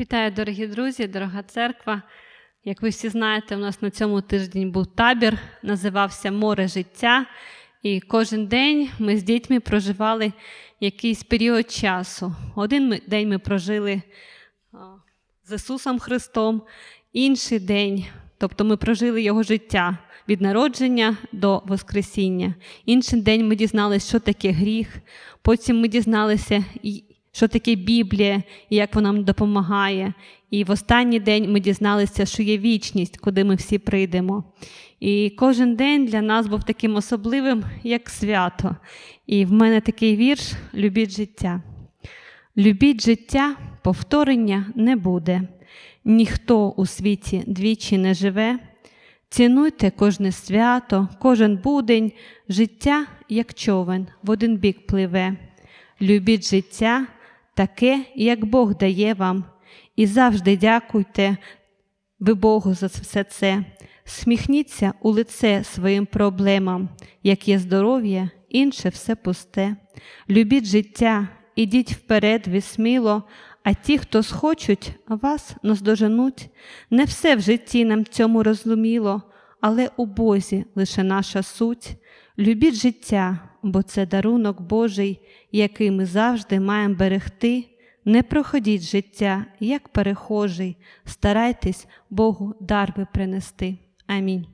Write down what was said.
Вітаю, дорогі друзі, дорога церква. Як ви всі знаєте, у нас на цьому тиждень був табір, називався Море життя. І кожен день ми з дітьми проживали якийсь період часу. Один день ми прожили з Ісусом Христом, інший день, тобто ми прожили Його життя від народження до Воскресіння. Інший день ми дізналися, що таке гріх. Потім ми дізналися, що таке Біблія і як вона нам допомагає. І в останній день ми дізналися, що є вічність, куди ми всі прийдемо. І кожен день для нас був таким особливим, як свято. І в мене такий вірш Любіть життя. Любіть життя, повторення не буде. Ніхто у світі двічі не живе. Цінуйте кожне свято, кожен будень, життя, як човен, в один бік пливе. Любіть життя таке, як Бог дає вам, і завжди дякуйте ви Богу за все це. Сміхніться у лице своїм проблемам, як є здоров'я, інше все пусте. Любіть життя, ідіть вперед ви сміло, а ті, хто схочуть, вас наздоженуть. Не все в житті нам цьому розуміло, але у Бозі лише наша суть. Любіть життя, бо це дарунок Божий, який ми завжди маємо берегти. Не проходіть життя, як перехожий, старайтесь Богу дар ви принести. Амінь.